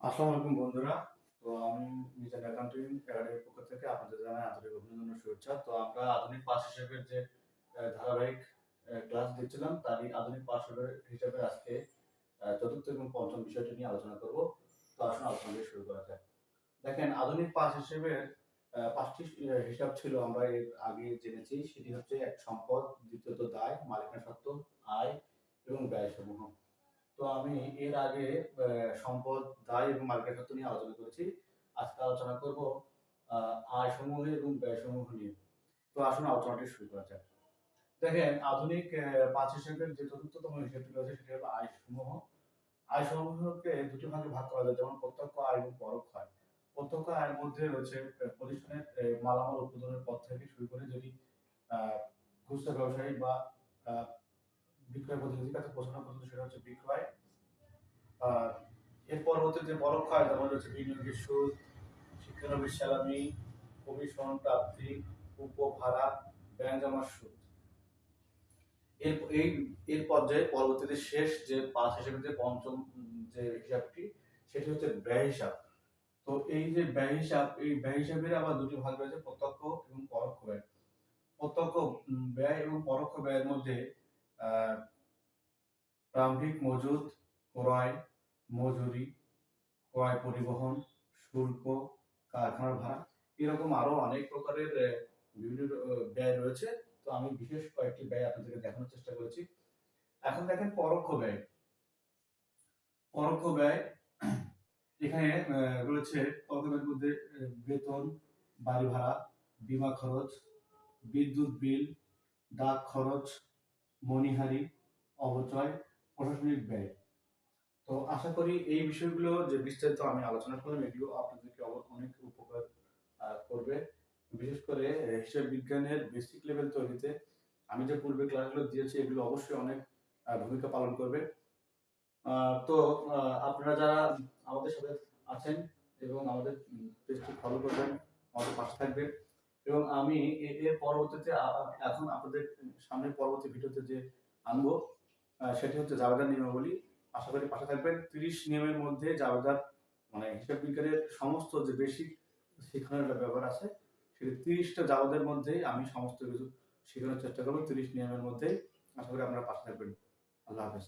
আসসালামু আলাইকুম বন্ধুরা। তো আমি মিজান অ্যাকাউন্টিং একাডেমির পক্ষ থেকে আপনাদের জানাই আন্তরিক অভিনন্দন শুভেচ্ছা। তো আমরা আধুনিক পাস হিসেবের যে ধারাবাহিক ক্লাস দিচ্ছিলাম তারই আধুনিক পাস হিসেবে আজকে চতুর্থ এবং পঞ্চম বিষয়টি নিয়ে আলোচনা করব। তো আসুন আলোচনা শুরু করা যাক। দেখেন আধুনিক পাস হিসেবের আহ, পাঁচটি হিসাব ছিল আমরা এর আগে জেনেছি। সেটি হচ্ছে এক সম্পদ দ্বিতীয়ত দায় মালিকানা সত্ত্ব আয় এবং ব্যয় সমূহ তো আমি এর আগে সম্পদ, দায় এবং মার্কেট সত্ত্ব নিয়ে আলোচনা করেছি। আজকে আলোচনা করব আয় সমূহ এবং ব্যয় সমূহ নিয়ে। তো আসুন আলোচনাটি শুরু করা যাক। দেখেন, আধুনিক পাঁচ হিসেবের যে চতুর্থতম হিসেবটি রয়েছে, সেটি হলো আয় সমূহ আয় সমূহকে দুটি ভাগে ভাগ করা যায়, যেমন প্রত্যক্ষ আয় এবং পরোক্ষ আয়। প্রত্যক্ষ আয়ের মধ্যে রয়েছে প্রতিষ্ঠানের মালামাল উৎপাদনের পথ থেকে শুরু করে যদি খুচরা ব্যবসায়ী বা বিক্রয় প্রতিনিধির কাছে পৌঁছানো পর্যন্ত সেটা হচ্ছে বিক্রয়। এর পরবর্তী যে পরোক্ষ আয় যেমন রয়েছে বিনিয়োগের সুদ শিক্ষানবিশ সালামি, কমিশন প্রাপ্তি উপভাড়া ব্যাংক জমার সুদ। এর, এই, এর পর্যায়ে পরবর্তীতে শেষ যে পাঁচ হিসেবে যে পঞ্চম যে হিসাবটি, সেটি হচ্ছে ব্যয় হিসাব। তো এই যে ব্যয় হিসাব, এই ব্যয় হিসাবের আবার দুটি ভাগ রয়েছে, প্রত্যক্ষ এবং পরোক্ষ ব্যয়। প্রত্যক্ষ ব্যয় এবং পরোক্ষ ব্যয়ের মধ্যে প্রারম্ভিক মজুদ, ক্রয় মজুরি, ক্রয় পরিবহন, শুল্ক, কারখানার ভাড়া, এরকম আরও অনেক প্রকারের বিভিন্ন ব্যয় রয়েছে। তো আমি বিশেষ কয়েকটি ব্যয় আপনাদেরকে দেখানোর চেষ্টা করেছি। এখন দেখেন পরোক্ষ ব্যয়। পরোক্ষ ব্যয়, এখানে রয়েছে পরোক্ষ ব্যয়ের মধ্যে বেতন, বাড়ি ভাড়া, বিমা খরচ, বিদ্যুৎ বিল, ডাক খরচ, মণিহারি অবচয় প্রশাসনিক ব্যয়। তো আশা করি এই বিষয়গুলো যে বিস্তারিত আমি আলোচনা করলাম, এগুলো আপনাদেরকে অনেক উপকার করবে। বিশেষ করে হিসাব বিজ্ঞানের বেসিক লেভেল তৈরিতে আমি যে পূর্বে ক্লাসগুলো দিয়েছি, এগুলো অবশ্যই অনেক ভূমিকা পালন করবে। তো আপনারা যারা আমাদের সাথে আছেন এবং আমাদের পেজটি ফলো করবেন, আমাদের পাশে থাকবেন এবং আমি এর পরবর্তীতে এখন আপনাদের সামনে পরবর্তী ভিডিওতে যে আনব সেটি হচ্ছে জাবেদার নিয়মাবলী। আশা করি পাশে থাকবেন। তিরিশ নিয়মের মধ্যে যা যা মানে হিসাব বিজ্ঞানের সমস্ত যে বেসিক শেখানোর একটা ব্যাপার আছে, সেটি তিরিশটা যাওয়াদের মধ্যেই আমি সমস্ত কিছু শেখানোর চেষ্টা করব। তিরিশ নিয়মের মধ্যেই আশা করি আপনারা পাশে থাকবেন। আল্লাহ হাফেজ।